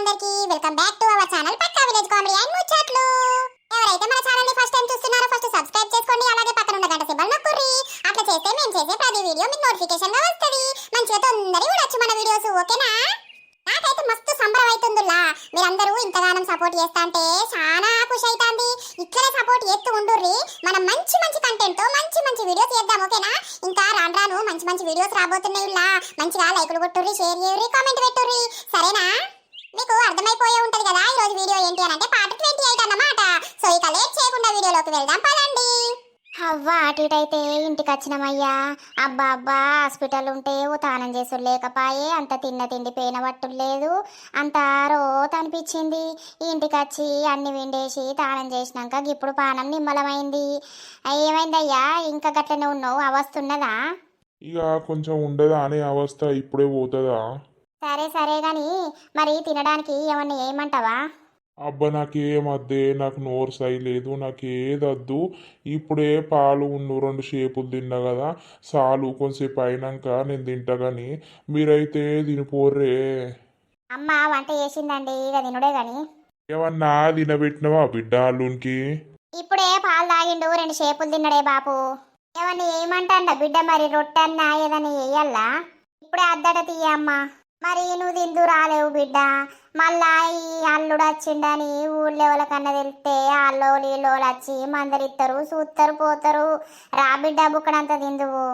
అందరికీ welcome back to our channel Pakka village comedy and ముచ్చట్లు. ఎవరైతే మన ఛానల్ని ఫస్ట్ టైం చూస్తున్నారో ఫస్ట్ సబ్స్క్రైబ్ చేసుకోండి అలాగే పక్కన ఉన్న గంట సింబల్ నొక్కుర్రి. అట్లా చేస్తే మేము చేసే ప్రతి వీడియో మీకు నోటిఫికేషన్గా వస్తది. మంచిగా తొందరగా చూడొచ్చు మన వీడియోస్ ఓకేనా? నాకైతే మస్తు సంబరం అవుతుందిలా మీరందరూ ఇంతగానం సపోర్ట్ చేస్తా అంటే చాలా ఖుషి అవుతుంది ఇట్లనే సపోర్ట్ చేస్తూ ఉండుర్రి. మనం మంచి మంచి కంటెంట్తో మంచి మంచి వీడియోస్ చేద్దాం ఓకేనా? ఇంకా రాను రాను మంచి మంచి వీడియోస్ రాబోతున్నాయి ఇలా మంచిగా లైకులు కొట్టుర్రి షేర్ చేయర్రి కామెంట్ పెట్టుర్రి. సరేనా? మీకు అర్థమైపోయే ఉంటది కదా ఈ రోజు వీడియో ఏంటి అని అంటే పార్ట్ ట్వంటీ ఎయిట్ అన్నమాట. సో ఇక లేట్ చేయకుండా వీడియోలోకి వెళ్దాం పదండి. అవ్వ అటు ఇటు అయితే ఇంటికి వచ్చినామయ్యా. అబ్బా అబ్బా హాస్పిటల్ ఉంటే ఓ తానం చేసుడు లేకపాయే అంత తిన్న తిండి పేన పట్టుడు లేదు. అంత రోత అనిపించింది. ఇంటికి వచ్చి అన్ని విండేసి తానం చేసినాక ఇప్పుడు పానం నిమ్మలమైంది. ఏమైందయ్యా? ఇంకా గట్లనే ఉన్నావు? అవస్తున్నదా ఇక కొంచెం ఉండదా అనే అవస్థ ఇప్పుడే పోతుందా? సరే సరే గాని మరి తినడానికి ఏమన్నా ఏమంటావా అబ్బా నాకేం అద్దే నాకు నోరు సై లేదు నాకు ఏదద్దు ఇప్పుడే పాలు ఉన్ను రెండు షేపులు తిన్నా కదా చాలు కొంచెంసేపు అయినాక నేను తింటా కానీ మీరైతే తినిపోర్రే. అమ్మ వంట చేసిందండి ఇక తినుడే గాని. ఏమన్నా తినబెట్టినవా బిడ్డ అల్లునికి? ఇప్పుడే పాలు తాగిండు రెండు షేపులు తిన్నడే బాపు. ఏమన్నా ఏమంటాండ బిడ్డ మరి రొట్టెన్నా ఏదన్నా వేయల్లా ఇప్పుడే అద్దట తీయమ్మ. మరి నువ్వు తిందు రాలేవు బిడ్డ? మళ్ళా ఈ అల్లుడు వచ్చిండని ఊళ్ళో వాళ్ళకన్నా తెలిస్తే అల్లో నీళ్ళు వచ్చి మందరిస్తారు చూస్తారు పోతారు. రా బిడ్డ బుక్కడంతా తిందువు.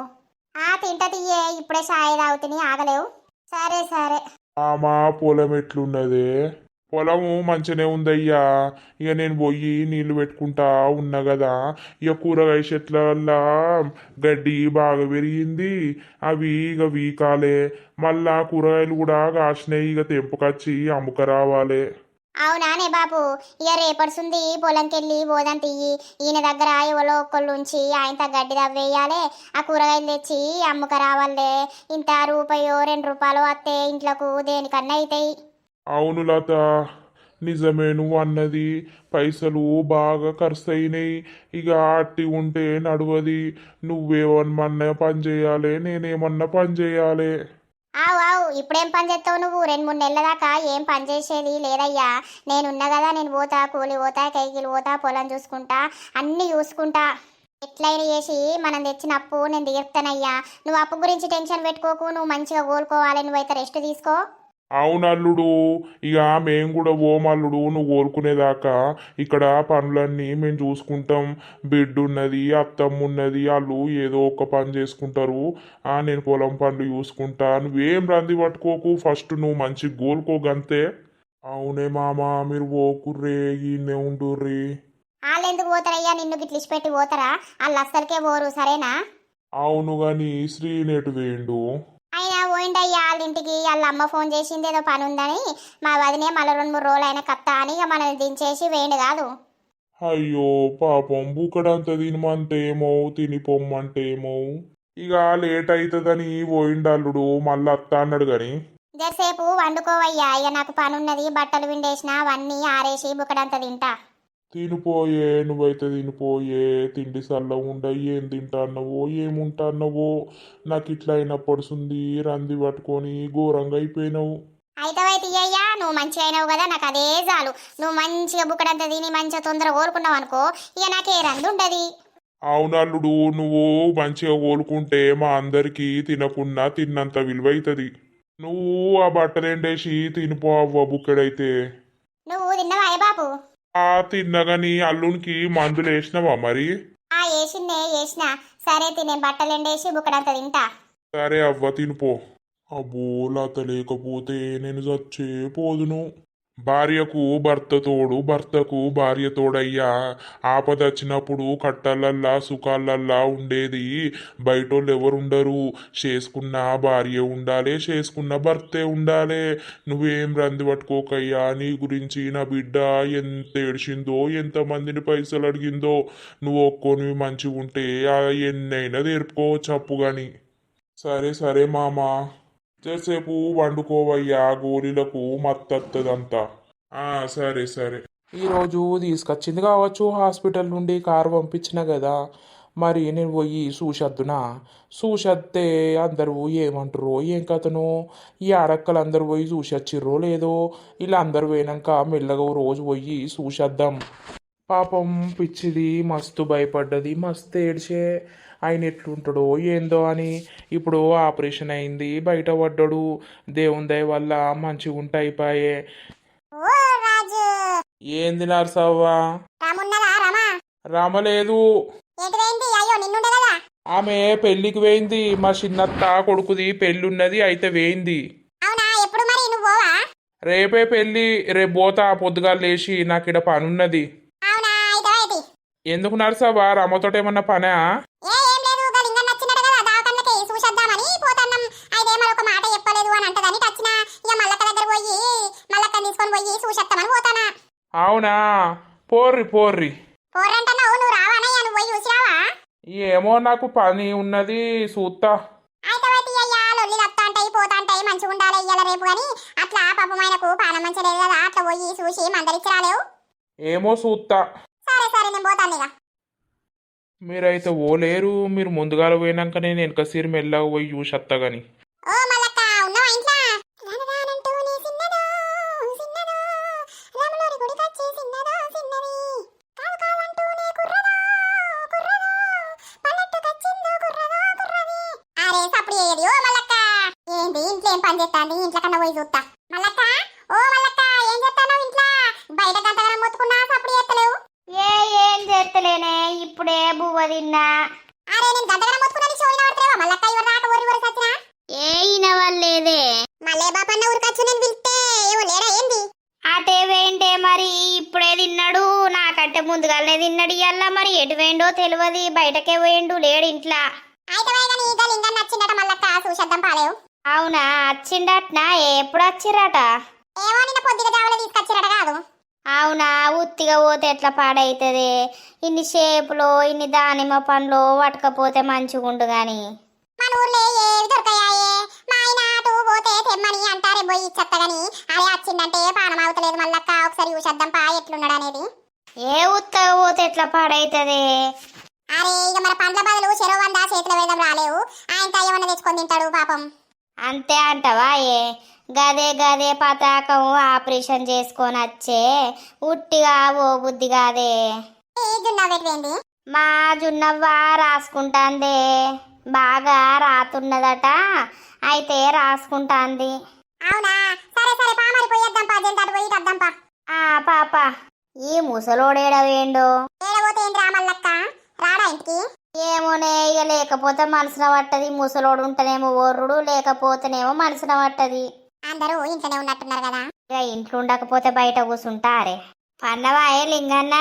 ఆ తింట తీయే ఇప్పుడే సాయి తాగుతుని ఆగలేవు. సరే సరే. ఆమా పొలం ఎట్లున్నదే? పొలము మంచిగానే ఉందయ్యా. ఇక నేను పోయి నీళ్ళు పెట్టుకుంటా ఉన్నా కదా. ఇక కూరగాయ చెట్ల వల్ల గడ్డి బాగా పెరిగింది. అవి ఇక వీకాలే. మళ్ళా కూరగాయలు కూడా కాసినాయి. ఇక తెంపుకొచ్చి అమ్ముక రావాలి. అవునానే బాబు? ఇక రేపడుతుంది పొలంకెళ్ళి పోదాం తీయి ఈయన దగ్గర ఎవరో ఒక్కళ్ళు ఉంచి ఆయన గడ్డి దవ్వేయాలి ఆ కూరగాయలు తెచ్చి అమ్ముక రావాలే. ఇంత రూపాయో రెండు రూపాయలు వస్తే ఇంట్లోకు దేనికన్నా అవుతాయి. అవును లత నిజమే నువ్వు అన్నది పైసలు బాగా ఖర్చు అయినాయి ఇక అట్టి ఉంటే నడవది. నువ్వేమన్నా పని చేయాలి నేనేమన్నా పని చేయాలి. ఆవు ఆవు ఇప్పుడేం పని చేస్తావు నువ్వు? రెండు మూడు నెలల దాకా ఏం పని చేసేది లేదయ్యా. నేనున్నా కదా నేను పోతా కూలి పోతా కైకిలు పోతా పొలం చూసుకుంటా అన్నీ చూసుకుంటా. ఎట్లయినా చేసి మనం తెచ్చిన అప్పు నేను తీర్తానయ్యా నువ్వు అప్పు గురించి టెన్షన్ పెట్టుకోకు నువ్వు మంచిగా కోలుకోవాలి నువ్వైతే రెస్ట్ తీసుకో. అవునల్లుడు ఇక మేము కూడా ఓమల్లుడు నువ్వు కోరుకునేదాకా ఇక్కడ పనులన్నీ మేము చూసుకుంటాం. బిడ్డ ఉన్నది అత్తమ్మ ఉన్నది వాళ్ళు ఏదో ఒక పని చేసుకుంటారు. ఆ నేను పొలం పనులు చూసుకుంటా. నువ్వేం రంది పట్టుకోకు ఫస్ట్ నువ్వు మంచి గోలుకోగంతే. అవునే మామ మీరు ఓకుర్రే ఈయనే ఉండుర్రి. వాళ్ళు ఎందుకు పోతారయ్యా? నిన్ను గిట్లిసి పెట్టి పోతారా? వాళ్ళు అస్సలకే పోరు సరేనా? అవును గాని శ్రీనేటు వేయండు. పోయిండయ్యా వాళ్ళ ఇంటికి వాళ్ళ అమ్మ ఫోన్ చేసింది ఏదో పని ఉందని. మా వదినే మళ్ళీ రెండు మూడు రోజులు అయినా కత్తా అని ఇక మనల్ని దించేసి వేయండి కాదు. అయ్యో పాపం బుక్కడంత తినమంటే ఏమో తిని పొమ్మంటే ఏమో. ఇక లేట్ అవుతుందని పోయిండల్లుడు మళ్ళీ అత్త అన్నాడు గాని. జరసేపు వండుకోవయ్యా ఇక నాకు పని ఉన్నది బట్టలు విండేసిన అవన్నీ ఆరేసి బుక్కడంత తింటా. తినిపోయే నువ్వైతే తినిపోయే తిండి సల్ల ఉండ ఏం తింటాన్నవో ఏముంటాన్నవో నాకు ఇట్లా అయినప్పడుతుంది రంది పట్టుకొని ఘోరంగా అయిపోయినావు. అయితే అయ్యా నువ్వు మంచిగా అయినావు కదా నాకు అదే చాలు. నువ్వు మంచిగా బుక్కడంత తిని మంచిగా తొందరగా కోరుకున్నావు అనుకో ఇక నాకే రంది ఉండదు. అవునల్లుడు నువ్వు మంచిగా కోలుకుంటే మా అందరికీ తినకున్నా తిన్నంత విలువ అవుతుంది నువ్వు ఆ బట్టలు ఎండేసి తినిపో అవ్వ బుక్కడైతే. నువ్వు తిన్నవా బాబు? ఆ తిన్నగాని అల్లునికి మందులు వేసినవా మరి? ఆ వేసిందే వేసిన. సరే తినే బట్టలు ఎండేసి బుక్కడంత తింటా. సరే అవ్వ తినిపో అబ్బో లత లేకపోతే నేను చచ్చే పోదును. భార్యకు భర్త తోడు భర్తకు భార్య తోడయ్యా ఆపద వచ్చినప్పుడు కట్టలల్లా సుఖాలల్లా ఉండేది. బయటోళ్ళు ఎవరుండరు చేసుకున్న భార్య ఉండాలి చేసుకున్న భర్తే ఉండాలి. నువ్వేం రంది పట్టుకోకయ్యా? నీ గురించి నా బిడ్డ ఎంత ఏడిచిందో ఎంతమందిని పైసలు అడిగిందో. నువ్వు ఒక్కొని మంచిగా ఉంటే ఆ ఎన్నైనా తెరుపుకోవచ్చు అప్పు కానీ సరే సరే మామా. సేపు వండుకోవయ్యా గోళీలకు మత్తత్తదంతా. ఆ సరే సరే. ఈరోజు తీసుకొచ్చింది కావచ్చు హాస్పిటల్ నుండి కారు పంపించిన కదా. మరి నేను పోయి చూసొద్దునా చూసొస్తే అందరూ ఏమంటారో ఏం కథను? ఈ అడక్కలు అందరూ పోయి చూసొచ్చిర్రో లేదో? ఇలా అందరూ పోయినాక మెల్లగా రోజు పోయి చూసొద్దాం పాపం పిచ్చిది మస్తు భయపడ్డది మస్తు ఏడ్చే. ఆయన ఎట్లుంటాడో ఏందో అని ఇప్పుడు ఆపరేషన్ అయింది బయట పడ్డాడు. దేవుని దయ వల్ల మంచిగా ఉంటాయిపాయే ఏంది నర్సవ్వా? రమా? కదా ఆమె పెళ్ళికి వేయింది మా చిన్నత్త కొడుకుది పెళ్ళి ఉన్నది అయితే వేయింది. రేపే పెళ్ళి. రేపు పోతా పొద్దుగా లేచి నాకు ఇక్కడ పని ఉన్నది అవునా? అయితే అయితే ఎందుకు నర్సవ్వా? రామతోటి ఏమన్నా పనా? చూసేస్తామని పోతానా? అవునా? పోర్రి పోర్రి. పోరంటున్నావు నువ్వు రావానయ్యా నువ్వు పోయి చూసిరావా ఏమో నాకు పని ఉన్నది అయితే లొల్లి అంటాయి మంచిగా ఉండాలి ఇయ్యాల రేపు కానీ అట్లా పాపం ఆయనకు పానం మంచిగా లేదు కదా అట్లా పోయి చూసి మందరిచ్చి రాలేవు. ఏమో చూస్తా సరే సరే నేను పోతాను ఇక. మీరైతే ఓలేరు మీరు ముందుగాల పోయినాక నేను వెనక సీరు మెల్లగా పోయి చూసత్తా గాని. మల్లక్క? ఓ మల్లక్క ఏం చేస్తానో ఇంట్లో? బయట గంటగా మొత్తుకున్నా సప్పుడు చేస్తలేవు. ఏ ఏం చేస్తలేనే ఇప్పుడే బువ్వ తిన్నా. అరే నేను గంటగా మొత్తుకున్నా షోయిన పడతావా మల్లక్క ఇవరి దాకా ఊరి ఊరి సచ్చినా ఏ ఇనవల్లేదే. మళ్ళీ బాపన్న ఊరికొచ్చి నేను పిలిస్తే ఏవో లేడా ఏంది? అటే వేంటే మరి ఇప్పుడే తిన్నాడు. నాకంటే ముందుగానే తిన్నాడు ఇయ్యాల మరి. ఎటు వేండో తెలియదు బయటకే పోయిండు లేడు ఇంట్లో. అయితే కానీ ఈగ లింగం నచ్చిందట మల్లక్క. చూసేద్దాం పాలేవు. అవునా? వచ్చిండట్నా ఎప్పుడు వచ్చిరట ఏమో నిన్న పొద్దుగా జావలో తీసుకొచ్చిరట కాదు. అవునా? ఉత్తిగా పోతే ఎట్లా పాడైతుంది? ఇన్ని షేపులో ఇన్ని దానిమ్మ పండ్లు పట్టకపోతే మంచిగుండు గాని. మన ఊర్లో ఏవి దొరకాయే మా ఆయన అటు పోతే తెమ్మని అంటారే పోయి ఇచ్చత్తగని. అదే వచ్చిందంటే పానం అవుతలేదు మల్లక్క. ఒకసారి చూసేద్దాం పా ఎట్లున్నాడు అనేది. ఏ ఉత్తగా పోతే ఎట్లా పాడైతుంది? అరే ఇక మన పండ్ల బదులు చెరువు వంద చేతుల వేదం రాలేవు. ఆయనతో ఏమన్నా తెచ్చుకొని తింటాడు పాపం. అంతే అంటవా ఏ? గదే గదే పతాకం ఆపరేషన్ చేసుకొని వచ్చే ఉట్టిగా ఓ బుద్ధి కాదే. మా జున్నవ్వ రాసుకుంటాందే. బాగా రాతున్నదట అయితే రాసుకుంటాంది. అవునా? సరే సరే పా మరి పోయేద్దాం పా జంత అటు పోయి పా. ఆ పాప ఈ ముసలోడేడవేండో? ఏడబోతే ఏంటి రా మల్లక్క? రాడా ఇంటికి? ఏమోనే ఇక లేకపోతే మనసున పట్టది. ముసలోడు ఉంటేనేమో ఓర్రుడు లేకపోతేనేమో మనసున పట్టది. అందరూ ఇంట్లోనే ఉన్నట్టున్నారు కదా. ఇక ఇంట్లో ఉండకపోతే బయట కూర్చుంటారే పన్నవాయే లింగన్న?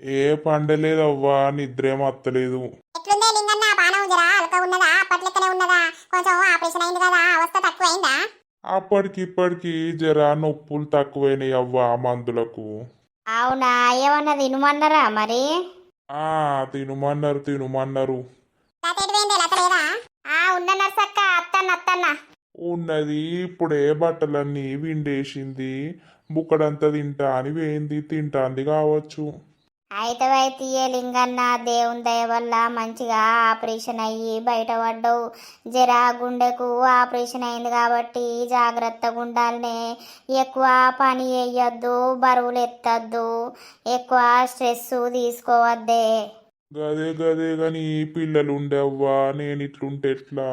ఏ పండలేదవ్వా నిద్రేం అత్తలేదు. ఎట్లుందే లింగన్న? పానం జరా అలక ఉన్నదా? అప్పట్లెక్కనే ఉన్నదా? కొంచెం ఆపరేషన్ అయింది కదా అవస్థ తక్కువైందా? అప్పటికిప్పటికి జరా నొప్పులు తక్కువైనాయి అవ్వా మందులకు. అవునా ఏమన్నా తినమన్నారా మరి? ఆ తినుమన్నారు తినుమన్నారు అత్తన్న అత్తన్న. ఉన్నది ఇప్పుడే బట్టలన్నీ విండేసింది. బుక్కడంతా తింటా అని వేయింది తింటాంది కావచ్చు. అయితే అయితే ఏ లింగన్న దేవుని దయ వల్ల మంచిగా ఆపరేషన్ అయ్యి బయటపడ్డావు. జరా గుండెకు ఆపరేషన్ అయింది కాబట్టి జాగ్రత్తగా ఉండాలనే ఎక్కువ పని వేయొద్దు బరువులు ఎత్తద్దు. ఎక్కువ స్ట్రెస్ తీసుకోవద్దే. గదే గదే గాని పిల్లలు ఉండేవ్వా నేను ఇట్లుంటే ఎట్లా?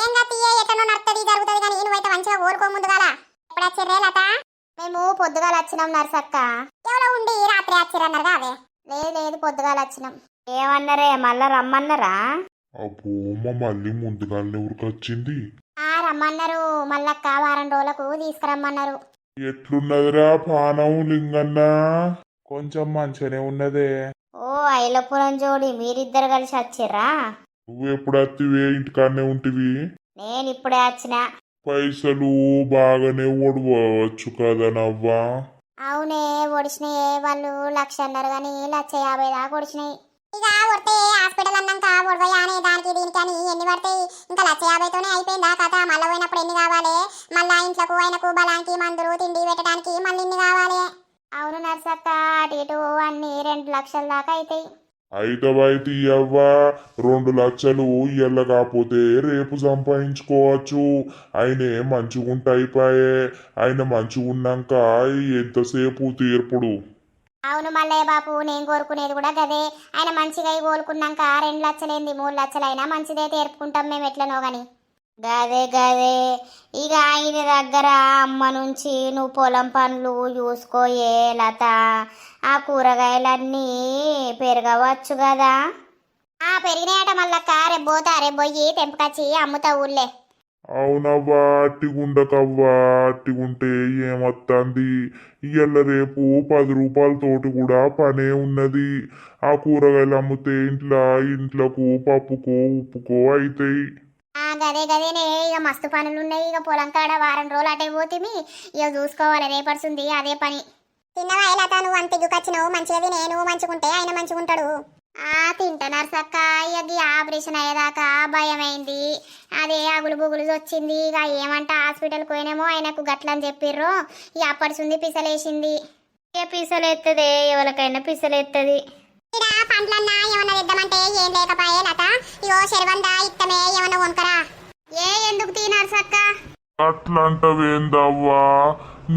ఏం గతి ఎట్లనో నడుతుంది జరుగుతుంది కానీ నువ్వైతే మంచిగా ఊరుకో ముందుగాల. ఎప్పుడు వచ్చిర్రే లత? మేము పొద్దుగాల వచ్చినాం నర్సక్క. ఎవరో ఉండి రాత్రి వచ్చిరన్నారు కాదే లేదు లేదు పొద్దుగాల వచ్చినాం. ఏమన్నారే మళ్ళా రమ్మన్నారా? అబ్బో మా మళ్ళీ ముందుగానే ఊరికొచ్చింది. ఆ రమ్మన్నారు. మళ్ళక్క వారం రోజులకు తీసుకురమ్మన్నారు. ఎట్లున్నదిరా పానం లింగన్న? కొంచెం మంచిగానే ఉన్నదే. ఓ ఐలపురం జోడి మీరిద్దరు కలిసి వచ్చిర్రా? నువ్వు ఎప్పుడు వత్తివే? ఇంటికాడనే ఉంటివి? నేను ఇప్పుడే వచ్చిన. పైసలు బాగానే ఓడిపోవచ్చు కదా నవ్వా? అవునే ఒడిచినాయే వాళ్ళు లక్ష అన్నారు కానీ లక్ష యాభై దాకా ఒడిచినాయి ఇక కొడితే హాస్పిటల్ అన్నాక దానికి దీనికి అని ఎన్ని పడతాయి? ఇంకా లక్ష యాభైతోనే అయిపోయిందా కథ మళ్ళీ పోయినప్పుడు ఎన్ని కావాలి? మళ్ళా ఇంట్లోకు ఆయనకు బలానికి మందులు తిండి పెట్టడానికి మళ్ళీ ఇన్ని కావాలి? అవును నర్సక్క అటు ఇటు అన్ని రెండు లక్షల దాకా అవుతాయి అయితవైతే అవ్వా రెండు లక్షలు ఇయ్యల్ల కాకపోతే రేపు సంపాదించుకోవచ్చు ఆయనే మంచిగుంటాయిపాయే ఆయన మంచిగున్నాక ఎంతసేపు తీర్పుడు? అవును మల్లయ్య బాపు నేను కోరుకునేది కూడా గదే. ఆయన మంచిగా కోలుకున్నాక రెండు లక్షలేంది? మూడు లక్షలైనా మంచిదే తీర్పుకుంటాం మేము ఎట్లనో కానీ గదే గదే. ఇక ఆయన దగ్గర అమ్మ నుంచి నువ్వు పొలం పనులు చూసుకోయే లత. ఆ కూరగాయలన్నీ పెరగవచ్చు కదా ఆ పెరిగినాయట మల్లక్క. రేపు పోతా రేపు పోయి తెంపుకొచ్చి అమ్ముతా ఊర్లే. అవునవ్వా అట్టిగుండకవ్వా. అట్టిగుంటే ఏమత్తంది? ఇయ్యల్ల రేపు పది రూపాయలతోటి కూడా పనే ఉన్నది. ఆ కూరగాయలు అమ్మితే ఇంట్లో ఇంట్లకు పప్పుకో ఉప్పుకో అయితాయి. ఆ గదే గదేనే ఇక మస్తు పనులు ఉన్నాయి ఇక పొలం కాడ వారం రోజులు అటే పోతిమి ఇక చూసుకోవాలి రేపడుతుంది అదే పని. తిన్నవా లత నువ్వు అంత దిగుకొచ్చినావు మంచిగా తినే నువ్వు మంచిగుంటే ఆయన మంచిగుంటాడు ఆ తింటున్నారు సక్క ఇక ఆపరేషన్ అయ్యేదాకా భయమైంది. అదే అగులు బుగులు వచ్చింది ఇక ఏమంట హాస్పిటల్కి పోయినేమో ఆయనకు గట్లని చెప్పిర్రు ఇక అప్పటిసుంది పిసలేసింది. ఏ పిసలెత్తదే? ఎవరికైనా పిసలెత్తది. పండ్లన్నా ఏమన్నా ఇద్దామంటే ఏం లేకపోయే లత. ఇగో శర్వందా ఇత్తమే ఏమన్నా వంకరా ఏ ఎందుకు తినారు సక్క అట్లంటవేందవ్వా?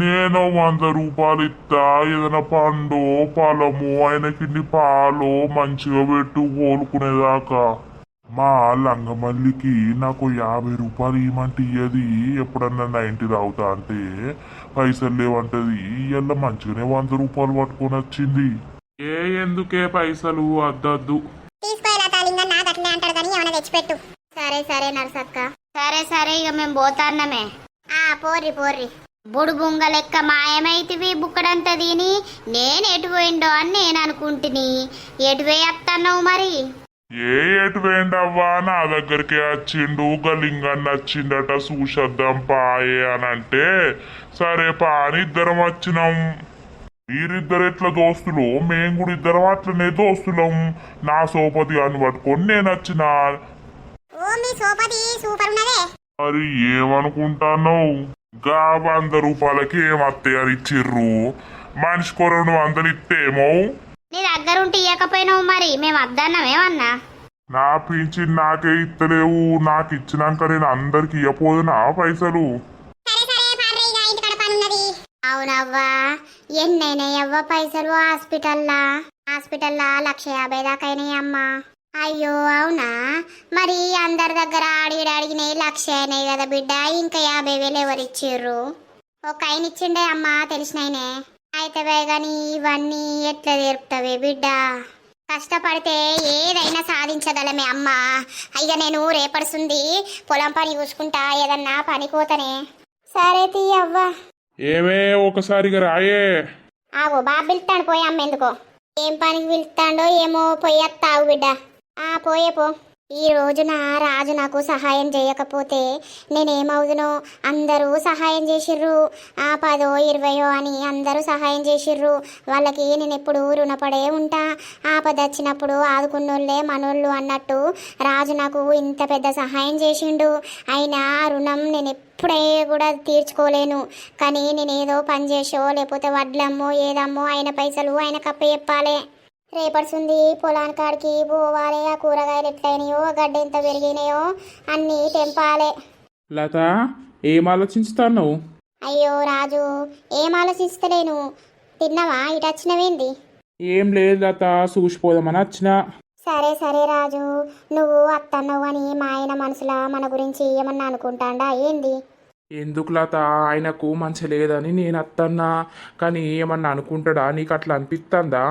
నేను వంద రూపాయలు ఇస్తా ఏదైనా పండు పొలము ఆయనకిన్ని పాలు మంచిగా పెట్టు కోలుకునేదాకా. మా లంగమల్లికి నాకు యాభై రూపాయలు ఇవ్వమంటే ఇయ్యది ఎప్పుడన్నా నైంటీ తాగుతా అంటే పైసలు లేవంటది ఇవాళ మంచిగానే వంద రూపాయలు పట్టుకొని వచ్చింది. ఏ ఎందుకే పైసలు అద్దద్దు? తీసుకోయలా తాలింగన్న గట్లనే అంటాడు కానీ ఏమైనా తెచ్చిపెట్టు. సరే సరే నరసక్క. సరే సరే ఇక మేము పోతాన్నమే. ఆ పోర్రి పోర్రి. బుడు బుంగ లెక్క మాయమైతివి బుక్కడంతా దీని? నేను ఎటు పోయిండో అని నేను అనుకుంటుని. ఎటు పోయి వస్తున్నావు మరి? ఏ ఎటు వేండవ్వా నా దగ్గరికి వచ్చిండు గలింగన్న వచ్చిండట చూసొద్దాం పాయే అని అంటే సరే పా అని ఇద్దరం వచ్చినాం. మీరిద్దరు ఎట్లా దోస్తులు? మేము కూడా ఇద్దరం అట్లనే దోస్తులం. నా సోపతి అని పట్టుకొని నేను వచ్చిన. మరి ఏమనుకుంటాను గా వంద రూపాయలకి ఏమత్తయ్యారు ఇచ్చిర్రు? మనిషికో రెండు వందలు ఇస్తేమో నీ దగ్గర ఉంటే ఇవ్వకపోయినావు మరి. మేము వద్దన్నామేమన్నా నా పింఛన్ నాకే ఇస్తలేవు నాకు ఇచ్చినాక నేను అందరికి ఇవ్వపోదునా పైసలు? అవునవ్వా. ఎన్నైనా ఎవ్వ పైసలు హాస్పిటల్లా? హాస్పిటల్లా లక్ష యాభై దాకా అయినాయి అమ్మా. అయ్యో అవునా? మరి అందరి దగ్గర అడిగి అడిగినాయి లక్ష అయినాయి కదా బిడ్డ ఇంకా యాభై వేలు ఎవరు ఇచ్చిర్రు? ఒక ఆయన ఇచ్చిండే అమ్మా తెలిసినాయనే అయితే కానీ ఇవన్నీ ఎట్లా తీర్పుతావే బిడ్డ? కష్టపడితే ఏదైనా సాధించగలమే అమ్మా. అయ్యా నేను రేపడుస్తుంది పొలం పని చూసుకుంటా ఏదన్నా పని కోతనే సరే తీయవ్వా ఏమే ఒకసారిగా రాయే? ఆగో బాబు పిలుస్తాడు పోయి అమ్మ ఎందుకో? ఏం పనికి పిలుస్తాడో ఏమో పోయేస్తావు బిడ్డ. ఆ పోయే పో. ఈ రోజున రాజు నాకు సహాయం చేయకపోతే నేనేమవుదునో? అందరూ సహాయం చేసిర్రు. ఆ పదో ఇరవయో అని అందరూ సహాయం చేసిర్రు. వాళ్ళకి నేను ఎప్పుడు రుణపడే ఉంటా. ఆపద వచ్చినప్పుడు ఆదుకున్నోళ్ళే మనోళ్ళు అన్నట్టు రాజు నాకు ఇంత పెద్ద సహాయం చేసిండు. అయినా రుణం నేను ఎప్పుడే కూడా తీర్చుకోలేను. కానీ నేనేదో పని చేసో లేకపోతే వడ్లమ్మో ఏదమ్మో ఆయన పైసలు ఆయన కప్ప చెప్పాలి. రేపడుతుంది పొలాని కాడికి పోవాలి ఆ కూరగాయలు ఎట్లయినాయో గడ్డ ఎంత పెరిగినాయో అన్నీ తెంపాలి. లత ఏం ఆలోచిస్తాను అయ్యో రాజు ఏం ఆలోచిస్తలేను తిన్నావా? ఇటు వచ్చినవేంది? ఏం లేదు లత చూసిపోదామని వచ్చిన. సరే సరే రాజు నువ్వు అత్తన్నావు అని మా ఆయన మనసులో మన గురించి ఏమన్నా అనుకుంటాండా? ఏంది? ఎందుకు లత ఆయనకు మంచి లేదని నేను అత్తన్నా కానీ ఏమన్నా అనుకుంటాడా? నీకు అట్లా అనిపిస్తుందా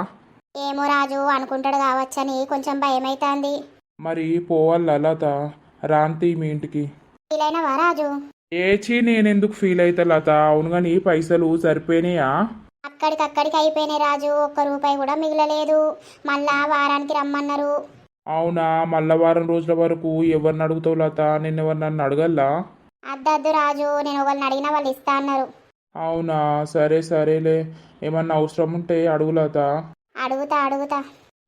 ఏమో రాజు అనుకుంటాడు కావచ్చని కొంచెం భయమైతాంది. మరి పోవాలా లత? రాంతి మీ ఇంటికి. వీలైనవా రాజు? ఏచి నేనెందుకు ఫీల్ అవుతా లత? అవును కానీ పైసలు సరిపోయినాయా? అక్కడికక్కడికి అయిపోయినాయి రాజు ఒక్క రూపాయి కూడా మిగలలేదు. మళ్ళా వారానికి రమ్మన్నారు. అవునా? మళ్ళా వారం రోజుల వరకు ఎవరిని అడుగుతావు లత? నేను ఎవరు నన్ను అడగల్లా? అద్దద్దు రాజు నేను ఒకరిని అడిగినా వాళ్ళు ఇస్తా అన్నారు. అవునా? సరే సరేలే. ఏమన్నా అవసరం ఉంటే అడుగు లత. అడుగుతా అడుగుతా.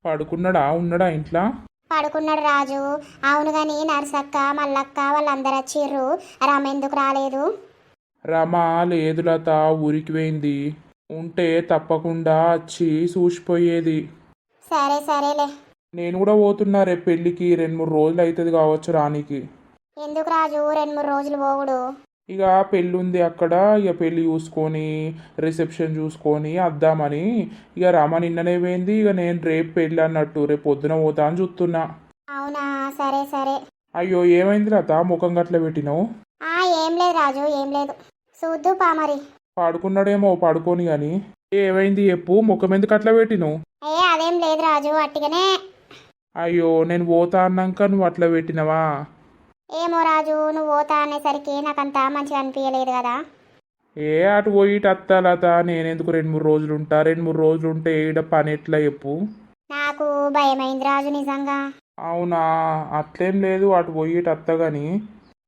పడుకున్నాడా? ఉన్నాడా ఇంట్లో? పడుకున్నాడు రాజు. అవును గాని నర్సక్క మల్లక్క వాళ్ళందరూ వచ్చిర్రు రమెందుకు రాలేదు? రమా లేదు లత ఊరికి పోయింది. ఉంటే తప్పకుండా వచ్చి చూసిపోయేది. సరే సరేలే. నేను కూడా పోతున్నా రేపు పెళ్ళికి. రెండు మూడు రోజులు అవుతుంది కావచ్చు రానికి. ఎందుకు రాజు? రెండు మూడు రోజులు పోవుడు. ఇక పెళ్ళి ఉంది అక్కడ. ఇక పెళ్ళి చూసుకొని రిసెప్షన్ చూసుకొని వద్దామని ఇక రామ నిన్ననే పోయింది. ఇక నేను రేపు పెళ్ళి అన్నట్టు రేపు పొద్దున పోతా అని చూస్తున్నా. అవునా? సరే సరే. అయ్యో ఏమైంది లత? ముఖం గట్ల పెట్టినావు? ఆ ఏం లేదు రాజు ఏం లేదు. చూద్దు పా మరి. పడుకున్నాడేమో పడుకొని కానీ ఏమైంది చెప్పు ముఖం ఎందుకు అట్లా పెట్టినావు? ఏ అదేం లేదు రాజు అట్టిగానే. అయ్యో నేను పోతా అన్నాక నువ్వు అట్లా పెట్టినవా? ఏమో రాజు నువ్వు పోతా అనేసరికి నాకంతా మంచిగా అనిపించలేదు కదా. ఏ అటు పోయి ఇటు అత్తా లత నేనెందుకు రెండు మూడు రోజులు ఉంటా రెండు మూడు రోజులు ఉంటే ఈడ పని ఎట్లా చెప్పు? నాకు భయమైంది రాజు నిజంగా. అవునా? అట్లేం లేదు అటు పోయి అత్త గాని.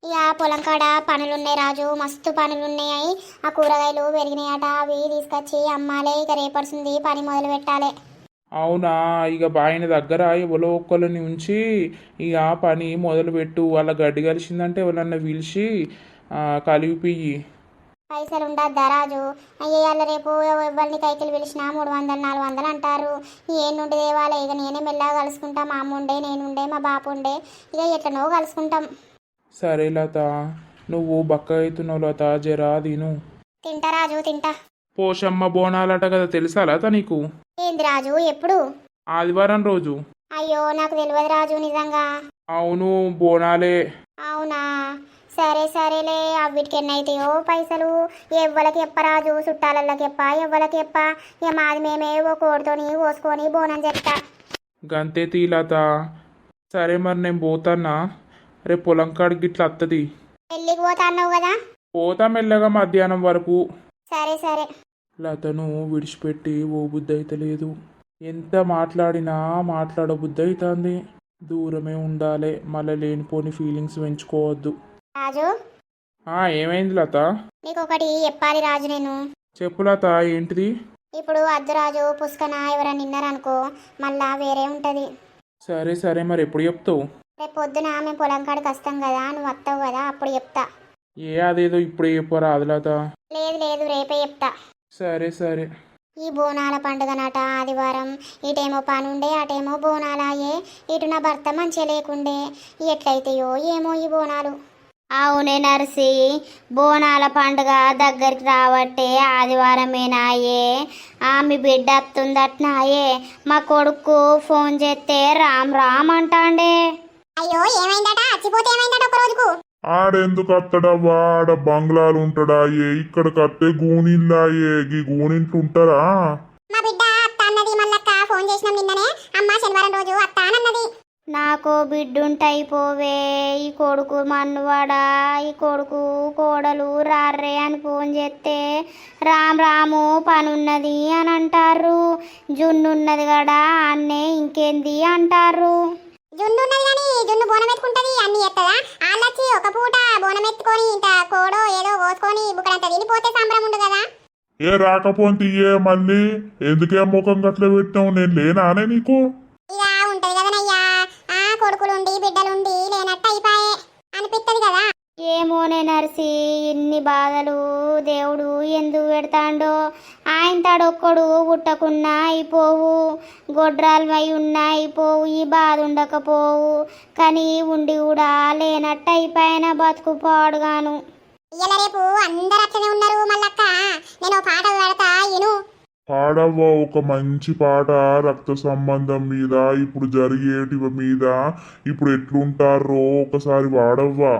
ఇక పొలం కాడ పనులున్నాయి రాజు మస్తు పనులున్నాయి. ఆ కూరగాయలు పెరిగినాయట అవి తీసుకొచ్చి అమ్మాలే ఇక రేపడుతుంది పని మొదలు పెట్టాలి అవునా? ఇక బాయిన దగ్గర ఎవరో ఒక్కరిని ఉంచి ఇక పని మొదలు పెట్టు వాళ్ళ గడ్డి కలిసిందంటే ఎవరన్నా పిలిచి పియ్యి. పైసలు ఉండద్దా రాజు? అయ్యేయాల రేపు ఎవరిని కైకిలు పిలిచినా మూడు వందలు నాలుగు వందలు అంటారు. ఏం నుండి దేవాలే ఇక నేనే మెల్లగా కలుసుకుంటా. మా అమ్మ ఉండే నేనుండే మా బాపు ఉండే. ఇక ఎట్లనో కలుసుకుంటాం. సరే లత నువ్వు బక్క అవుతున్నావు లత జరా తిను. తింటా రాజు తింటా. పోషమ్మ బోనాలట కదా తెలుసా లత నీకు? ఏంది రాజు ఎప్పుడు? ఆదివారం రోజు. అయ్యో నాకు తెలియదు రాజు నిజంగా. అవును బోనాలే. అవునా? సరే సరేలే అవిటికి ఎన్ని అవుతాయో పైసలు? ఎవ్వలకి చెప్పరాజు చుట్టాలకి చెప్ప ఎవ్వలకి చెప్ప ఇక మాది మేమే ఓ కోడితోని కోసుకొని బోనం చెప్తా గంతే తీలత. సరే మరి నేను పోతాన్నా. రేపు పొలం కాడికి ఇట్లా అత్తది. పెళ్ళికి పోతా అన్నావు కదా? పోతా మెల్లగా మధ్యాహ్నం వరకు. సరే సరే. లతను విడిచిపెట్టి ఓ బుద్ధి అయితే లేదు. ఎంత మాట్లాడినా మాట్లాడబుద్ధి అవుతుంది దూరమే ఉండాలి మళ్ళీ లేనిపోని ఫీలింగ్స్ పెంచుకోవద్దు. రాజు? ఆ ఏమైంది లత? నీకు ఒకటి చెప్పాలి రాజు నేను. చెప్పు లత ఏంటిది? ఇప్పుడు అద్దు రాజు పుష్కన ఎవరైనా విన్నారనుకో మళ్ళా వేరే ఉంటది. సరే సరే మరి ఎప్పుడు చెప్తావు? రేపు పొద్దున మేము పొలం కాడికి వస్తాం కదా నువ్వు వస్తావు కదా అప్పుడు చెప్తా. ఏ అదేదో ఇప్పుడే చెప్పరా అది లత. లేదు లేదు రేపే చెప్తా. సరే సరే. ఈ బోనాల పండుగ నాట ఆదివారం. ఇటేమో పనుండే అటేమో బోనాలాయే. ఇటు నా భర్త మంచిగా లేకుండే. ఎట్లయితాయో ఏమో ఈ బోనాలు. అవునే నర్సి. బోనాల పండుగ దగ్గరికి రావట్టే ఆదివారమేనాయే ఆమె బిడ్డ వస్తుందట్నాయే మా కొడుకు ఫోన్ చేస్తే రామ్ రామ్ అంటాండే. అయ్యో ఏమైందట? చచ్చిపోతే ఏమైందట ఒక రోజుకు? ఆడెందుకు అత్తడవ్వా ఆడ బంగ్లాలు ఉంటాడా ఏ ఇక్కడ కత్తే గూనిల్లా? ఏ గీ గూనింట్లు ఉంటారా మా బిడ్డ అత్త అన్నది మల్లక్క ఫోన్ చేసినాం నిన్ననే. అమ్మ శనివారం రోజు అత్త అనన్నది నాకు బిడ్డుంటాయి పోవే ఈ కొడుకు మన్నువాడా? ఈ కొడుకు కోడలు రార్రే అని ఫోన్ చేస్తే రామ్ రాము పనున్నది అని అంటారు జున్నున్నది కదా అన్నే ఇంకేంది అంటారు జున్ను ఉన్నది కానీ జున్ను బోనం ఏ రాకపోతే ఏ మళ్ళీ? ఎందుకే ముఖం గట్ల పెట్టావు? నేను లేనానే నీకు? ఇక ఉంటది కదనయ్యా ఆ కొడుకులుండి బిడ్డలుండి లేనట్టు అయిపాయే అనిపిత్తది కదా? ఏమోనే నర్సి ఇన్ని బాధలు దేవుడు ఎందుకు పెడతాండో? ఆయన తడొక్కడు పుట్టకున్నా అయిపోవు. గొడ్రాలు అయి ఉన్నా అయిపోవు ఈ బాధ ఉండకపోవు కానీ ఉండి కూడా లేనట్టు అయిపోయిన బతుకు పాడుగాను. ఇయ్యాల రేపు అందరు అట్లనే ఉన్నారు మల్లక్క. నేను ఓ పాట పెడతా ఇను. పాడవ్వ ఒక మంచి పాట రక్త సంబంధం మీద ఇప్పుడు జరిగేటి మీద. ఇప్పుడు ఎట్లుంటారో ఒకసారి వాడవ్వా.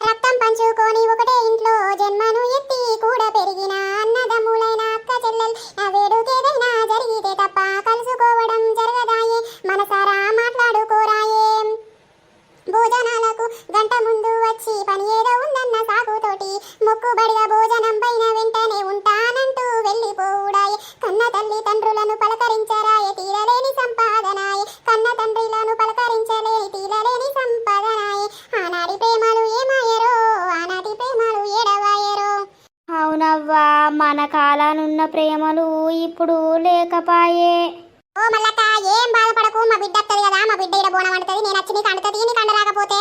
రక్తం పంచుకొని ఒకటే ఇంట్లో జన్మను ఎత్తి కూడా పెరిగిన అన్నదమ్ములైన అక్క చెల్లెల్. వేడుకేదైనా జరిగితే తప్ప కలుసుకోవడం జరగదాయే. మనసారా మాట్లాడుకోరాయే. భోజనాలకు గంట ముందు వచ్చి పని ఏదో మొక్కుబడిగా భోజనం పైన వెంటనే ఉంటానంటూ వెళ్ళిపోవుడాయే. కన్న తల్లి తండ్రులను పలకరించరాయే తీరలేని సంపాదనాయే. కన్న తండ్రులను పలకరించలేని తీరలేని సంపాదనాయే. ఆనాటి ప్రేమలు ఏమాయరో ఆనాటి ప్రేమలు ఏడవాయరో. అవునవ్వా మన కాలానున్న ప్రేమలు ఇప్పుడు లేకపాయే. ఓ మల్లక్క ఏం బాధపడకు మా బిడ్డ వస్తుంది కదా మా బిడ్డ ఈడ బోనం అంటది నేను వచ్చి నీకు అంటది నీకు అండ రాకపోతే?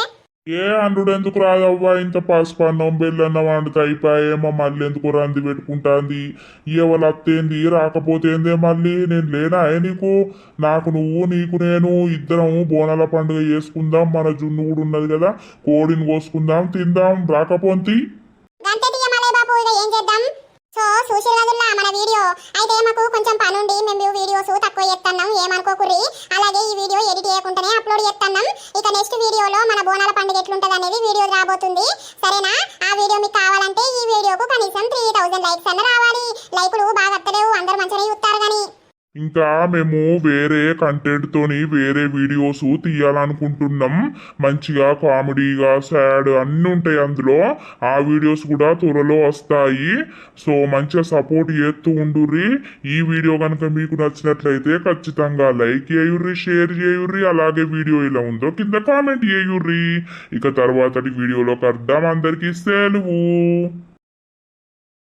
ఏ అండు ఎందుకు రాదవ్వా? ఇంత పసుపు అన్నం బెల్లన్నం వండుతా అయిపోయేమో మళ్ళీ ఎందుకు రంది పెట్టుకుంటాంది? ఇవాళ అత్తేంది? రాకపోతే ఏందే మళ్ళీ? నేను లేనా ఏ నీకు? నాకు నువ్వు నీకు నేను ఇద్దరం బోనాల పండుగ చేసుకుందాం. మన జున్ను కూడా ఉన్నది కదా. కోడిని కోసుకుందాం తిందాం. రాకపోంతి. సో సోషల్ రోజుల్లో మన వీడియో? అయితే మాకు కొంచెం పనుండి మేము వీడియోస్ తక్కువ చేస్తున్నాం ఏమనుకోకుర్రి అలాగే ఈ వీడియో ఎడిట్ చేయకుండానే అప్లోడ్ చేస్తున్నాం. ఇక నెక్స్ట్ వీడియోలో మన బోనాల పండుగ ఎట్లుంటుంది అనేది వీడియో రాబోతుంది. సరేనా? ఆ వీడియో మీకు కావాలంటే ఈ వీడియోకు కనీసం త్రీ థౌసండ్ లైక్స్ అన్న రావాలి లైకులు బాగా వస్తలేవు అందరు మంచిగా చూస్తారు కానీ ఇంకా మేము వేరే కంటెంట్ తోని వేరే వీడియోస్ తీయాలనుకుంటున్నాం. మంచిగా కామెడీగా సాడ్ అన్ని ఉంటాయి అందులో. ఆ వీడియోస్ కూడా త్వరలో వస్తాయి. సో మంచిగా సపోర్ట్ చేస్తూ ఉండుర్రి ఈ వీడియో కనుక మీకు నచ్చినట్లయితే ఖచ్చితంగా లైక్ చేయుర్రి షేర్ చేయుర్రి అలాగే వీడియో ఇలా ఉందో కింద కామెంట్ చేయుర్రి. ఇక తర్వాతటి వీడియోలోకి అర్థం. అందరికీ సెలవు.